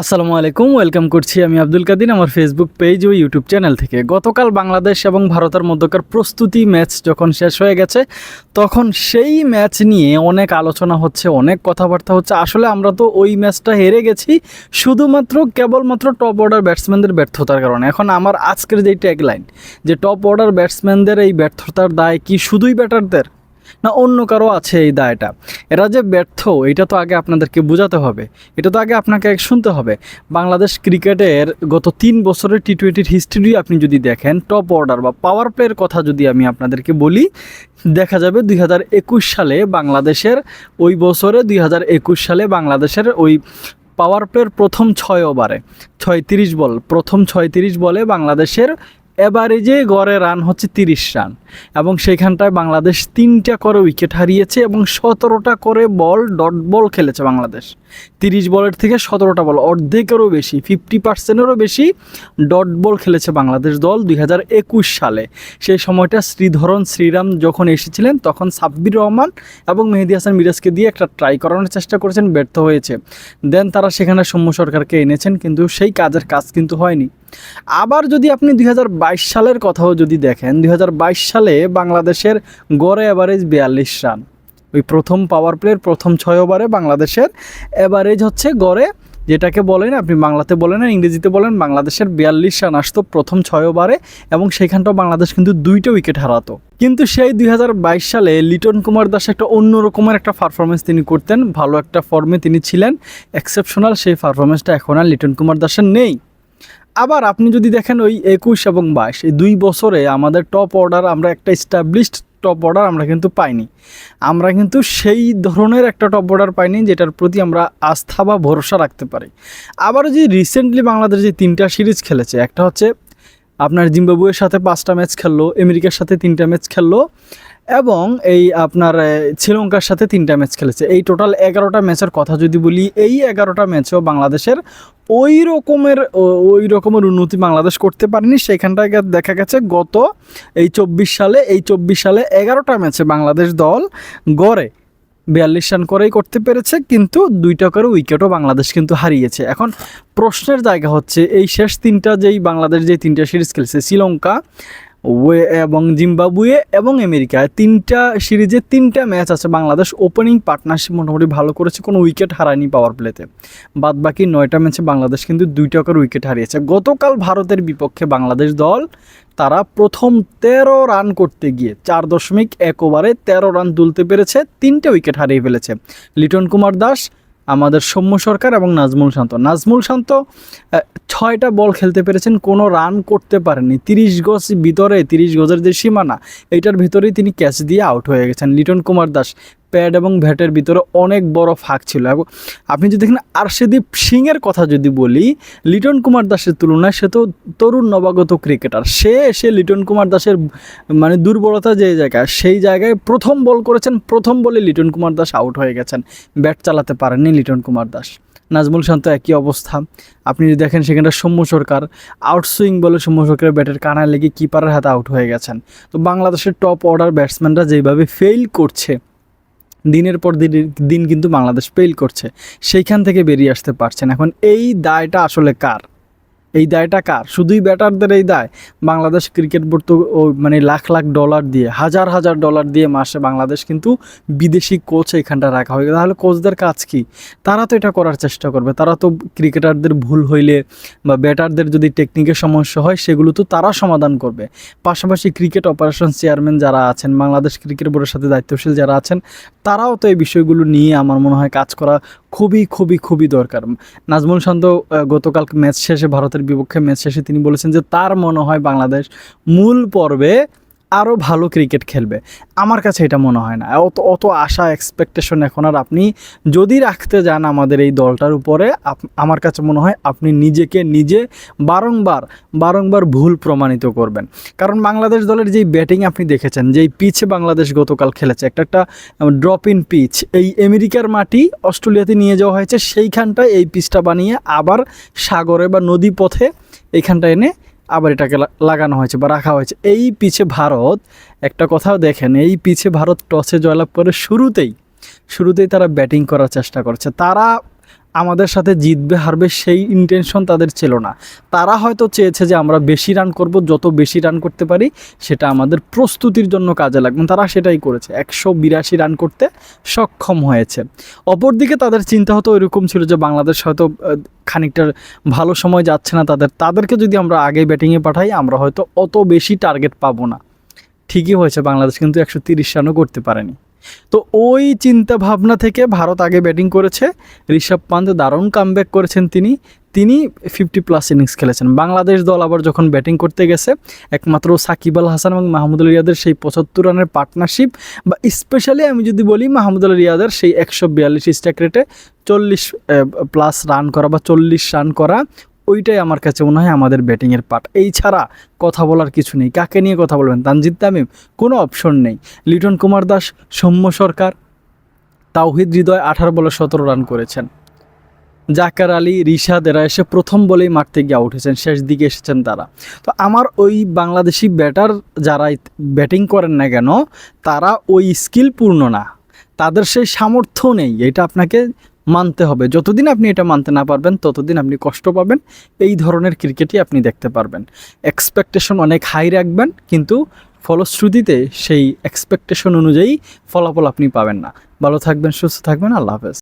আসসালামু আলাইকুম, ওয়েলকাম করছি আমি আব্দুল কাদির, আমার ফেসবুক পেজ ও ইউটিউব চ্যানেল থেকে। গতকাল বাংলাদেশ এবং ভারতের মধ্যকার প্রস্তুতি ম্যাচ যখন শেষ হয়ে গেছে, তখন সেই ম্যাচ নিয়ে অনেক আলোচনা হচ্ছে, অনেক কথাবার্তা হচ্ছে। আসলে আমরা তো ওই ম্যাচটা হেরে গেছি, শুধুমাত্র কেবলমাত্র টপ অর্ডার ব্যাটসম্যানদের ব্যর্থতার কারণে। এখন আমার আজকের যেই ট্যাগলাইন যে টপ অর্ডার ব্যাটসম্যানদের এই ব্যর্থতার দায় কি শুধুই ব্যাটারদের না অন্য কারও আছে এই দায়টা? এরা যে ব্যর্থ, এটা তো আগে আপনাদেরকে বোঝাতে হবে। এটা তো আগে আপনাকে শুনতে হবে। বাংলাদেশ ক্রিকেটের গত তিন বছরের টি টোয়েন্টির হিস্ট্রি আপনি যদি দেখেন টপ অর্ডার বা পাওয়ার প্লের কথা যদি আমি আপনাদেরকে বলি, দেখা যাবে দুই হাজার একুশ সালে বাংলাদেশের, ওই বছরে দুই হাজার একুশ সালে বাংলাদেশের ওই পাওয়ার প্লের প্রথম ছয় ওভারে ছয়ত্রিশ বল, প্রথম ছয়ত্রিশ বলে বাংলাদেশের এভারেজে গড়ে রান হচ্ছে তিরিশ রান, এবং সেখানটায় বাংলাদেশ তিনটা করে উইকেট হারিয়েছে এবং সতেরোটা করে বল, ডট বল খেলেছে বাংলাদেশ। তিরিশ বলের থেকে সতেরোটা বল, অর্ধেকেরও বেশি ফিফটি পার্সেন্টেরও বেশি ডট বল খেলেছে বাংলাদেশ দল দুই সালে। সেই সময়টা শ্রীধরন, শ্রীরাম যখন এসেছিলেন, তখন সাব্বির রহমান এবং মেহেদি হাসান মিরাজকে দিয়ে একটা ট্রাই করানোর চেষ্টা করেছেন, ব্যর্থ হয়েছে। দেন তারা সেখানে সৌম্য সরকারকে এনেছেন, কিন্তু সেই কাজের কাজ কিন্তু হয়নি। আবার যদি আপনি দুই হাজার বাইশ সালের কথাও যদি দেখেন, দুই হাজার বাইশ সালে বাংলাদেশের গড়ে অ্যাভারেজ বিয়াল্লিশ রান। ওই প্রথম পাওয়ার প্লের প্রথম ছয় ওভারে বাংলাদেশের অ্যাভারেজ হচ্ছে গড়ে, যেটাকে বলেন আপনি বাংলাতে বলেন আর ইংরেজিতে বলেন, বাংলাদেশের বিয়াল্লিশ রান আসতো প্রথম ছয় ওভারে এবং সেখানটাও বাংলাদেশ কিন্তু দুইটা উইকেট হারাতো। কিন্তু সেই দুই হাজার বাইশ সালে লিটন কুমার দাস একটা অন্য রকমের একটা পারফরমেন্স তিনি করতেন, ভালো একটা ফর্মে তিনি ছিলেন এক্সেপশনাল সেই পারফরমেন্সটা এখন আর লিটন কুমার দাসের নেই। আবার আপনি যদি দেখেন ওই একুশ এবং বাইশ, এই দুই বছরে আমাদের টপ অর্ডার আমরা একটা এস্টাবলিশড টপ বর্ডার আমরা কিন্তু পাইনি। আমরা কিন্তু সেই ধরনের একটা টপ বর্ডার পাইনি যেটার প্রতি আমরা আস্থা বা ভরসা রাখতে পারি। আবারও যে রিসেন্টলি বাংলাদেশ যে তিনটা সিরিজ খেলেছে, একটা হচ্ছে আপনার জিম্বাবুয়ের সাথে পাঁচটা ম্যাচ খেললো, আমেরিকার সাথে তিনটা ম্যাচ খেললো, এবং এই আপনার শ্রীলঙ্কার সাথে তিনটা ম্যাচ খেলেছে। এই টোটাল এগারোটা ম্যাচের কথা যদি বলি, এই এগারোটা ম্যাচেও বাংলাদেশের ওই রকমের ওই রকমের উন্নতি বাংলাদেশ করতে পারেনি। সেখানটায় দেখা গেছে গত এই চব্বিশ সালে, এই চব্বিশ সালে এগারোটা ম্যাচে বাংলাদেশ দল গড়ে। বিয়াল্লিশ রান করেই করতে পেরেছে, কিন্তু দুইটা করে উইকেটও বাংলাদেশ কিন্তু হারিয়েছে। এখন প্রশ্নের জায়গা হচ্ছে, এই শেষ তিনটা যেই বাংলাদেশ যে তিনটা সিরিজ খেলছে, শ্রীলঙ্কা, ওয়ে এবং জিম্বাবুয়ে এবং আমেরিকা তিনটা সিরিজে তিনটা ম্যাচ আছে বাংলাদেশ ওপেনিং পার্টনারশিপ মোটামুটি ভালো করেছে, কোনো উইকেট হারায়নি পাওয়ার প্লেতে। বাদ বাকি নয়টা ম্যাচে বাংলাদেশ কিন্তু দুইটা করে উইকেট হারিয়েছে। গতকাল ভারতের বিপক্ষে বাংলাদেশ দল তারা প্রথম তেরো রান করতে গিয়ে চার দশমিক এক ওভারে তেরো রান তুলতে পেরেছে, তিনটে উইকেট হারিয়ে ফেলেছে। লিটন কুমার দাস, আমাদের সৌম্য সরকার এবং নাজমুল শান্ত। নাজমুল শান্ত ছয়টা বল খেলতে পেরেছেন, কোনো রান করতে পারেননি তিরিশ গজ ভিতরে, তিরিশ গজের যে সীমানা, এইটার ভিতরেই তিনি ক্যাচ দিয়ে আউট হয়ে গেছেন লিটন কুমার দাস। প্যাড এবং ভ্যাটের ভিতরে অনেক বড় ফাঁক ছিল। এবং আপনি যদি দেখেন আরশেদীপ সিংয়ের কথা যদি বলি, লিটন কুমার দাসের তুলনায় সে তো তরুণ নবাগত ক্রিকেটার। সে এসে লিটন কুমার দাসের মানে দুর্বলতা যে জায়গায়, সেই জায়গায় প্রথম বল করেছেন, প্রথম বলে লিটন কুমার দাস আউট হয়ে গেছেন। ব্যাট চালাতে পারেননি লিটন কুমার দাস। নাজমুল শান্ত একই অবস্থা। আপনি যদি দেখেন সেখানটা সৌম্য সরকার আউটসুইং বলে সৌম্য সরকারের ব্যাটের কানায় লেগে কিপারের হাতে আউট হয়ে গেছেন। তো বাংলাদেশের টপ অর্ডার ব্যাটসম্যানরা যেভাবে ফেল করছে দিনের পর দিন দিন কিন্তু বাংলাদেশ ফেল করছে। সেইখান থেকে বেরিয়ে আসতে পারছেন। এখন এই দায়টা আসলে কার? এই দায়টা কার? শুধুই ব্যাটারদের এই দায়? বাংলাদেশ ক্রিকেট বোর্ড তো মানে লাখ লাখ ডলার দিয়ে, হাজার হাজার ডলার দিয়ে মাসে বাংলাদেশ কিন্তু বিদেশি কোচ এখানটা রাখা হয় তাহলে কোচদের কাজ কি? তারা তো এটা করার চেষ্টা করবে। তারা তো ক্রিকেটারদের ভুল হইলে বা ব্যাটারদের যদি টেকনিকের সমস্যা হয়, সেগুলো তো তারা সমাধান করবে। পাশাপাশি ক্রিকেট অপারেশন চেয়ারম্যান যারা আছেন, বাংলাদেশ ক্রিকেট বোর্ডের সাথে দায়িত্বশীল যারা আছেন, তারাও তো এই বিষয়গুলো নিয়ে আমার মনে হয় কাজ করা খুবই খুবই খুবই দরকার। নাজমুল শান্ত গতকাল ম্যাচ শেষে, ভারতের বিপক্ষে ম্যাচ শেষে তিনি বলেছেন যে তার মনে হয় বাংলাদেশ মূল পর্বে আরও ভালো ক্রিকেট খেলবে। আমার কাছে এটা মনে হয় না। অত অত আশা এক্সপেকটেশন এখন আর আপনি যদি রাখতে যান আমাদের এই দলটার উপরে আমার কাছে মনে হয় আপনি নিজেকে নিজে বারংবার বারংবার ভুল প্রমাণিত করবেন। কারণ বাংলাদেশ দলের যেই ব্যাটিং আপনি দেখেছেন, যেই পিচে বাংলাদেশ গতকাল খেলেছে, একটা একটা ড্রপ ইন পিচ এই আমেরিকার মাটি অস্ট্রেলিয়াতে নিয়ে যাওয়া হয়েছে, সেইখানটায় এই পিচটা বানিয়ে আবার সাগরে বা নদী পথে এইখানটা এনে আবার এটাকে লাগানো হয়েছে বা রাখা হয়েছে। এই পিছে ভারত, একটা কথাও দেখেন, এই পিছে ভারত টসে জয়লাভ করে শুরুতেই শুরুতেই তারা ব্যাটিং করার চেষ্টা করছে। তারা আমাদের সাথে জিতবে হারবে সেই ইন্টেনশন তাদের ছিল না। তারা হয়তো চেয়েছে যে আমরা বেশি রান করব যত বেশি রান করতে পারি সেটা আমাদের প্রস্তুতির জন্য কাজে লাগবে। তারা সেটাই করেছে একশো বিরাশি রান করতে সক্ষম হয়েছে। অপরদিকে তাদের চিন্তা হতো এরকম ছিল যে বাংলাদেশ হয়তো আহ, খানিকটা ভালো সময় যাচ্ছে না তাদের। তাদেরকে যদি আমরা আগে ব্যাটিংয়ে পাঠাই আমরা হয়তো অত বেশি টার্গেট পাবো না। ঠিকই হয়েছে বাংলাদেশ কিন্তু একশো তিরিশ রানও করতে পারেনি। তো ওই চিন্তা ভাবনা থেকে ভারত আগে ব্যাটিং করেছে। ঋষভ পান্ত দারুণ কামব্যাক করেছেন তিনি। তিনি ফিফটি প্লাস ইনিংস খেলেছেন। বাংলাদেশ দল আবার যখন ব্যাটিং করতে গেছে, একমাত্র সাকিব আল হাসান এবং মাহমুদুল রিয়াদের সেই পঁচাত্তর রানের পার্টনারশিপ বা স্পেশালি আমি যদি বলি মাহমুদুল রিয়াদের সেই একশো বিয়াল্লিশ স্ট্রাইক রেটে চল্লিশ প্লাস রান করা বা চল্লিশ রান করা ওইটাই আমার কাছে মনে হয় আমাদের ব্যাটিংয়ের পার্ট এই ছাড়া কথা বলার কিছু নেই। কাকে নিয়ে কথা বলবেন? তানজিদ তামিম? কোনো অপশন নেই। লিটন কুমার দাস, সৌম্য সরকার, তাওহিদ হৃদয় আঠারো বলে সতেরো রান করেছেন। জাকার আলী, রিশাদ, এরা এসে প্রথম বলেই মাঠ থেকে আউট হয়েছেন। শেষ দিকে এসেছেন তারা। তো আমার ওই বাংলাদেশি ব্যাটার যারা ব্যাটিং করেন না কেন, তারা ওই স্কিলপূর্ণ না। তাদের সেই সামর্থ্য নেই। এটা আপনাকে মানতে হবে। যতদিন আপনি এটা মানতে না পারবেন, ততদিন আপনি কষ্ট পাবেন। এই ধরনের ক্রিকেটই আপনি দেখতে পারবেন। এক্সপেকটেশন অনেক হাই রাখবেন, কিন্তু ফলশ্রুতিতে সেই এক্সপেকটেশন অনুযায়ী ফলাফল আপনি পাবেন না। ভালো থাকবেন, সুস্থ থাকবেন, আল্লাহ হাফেজ।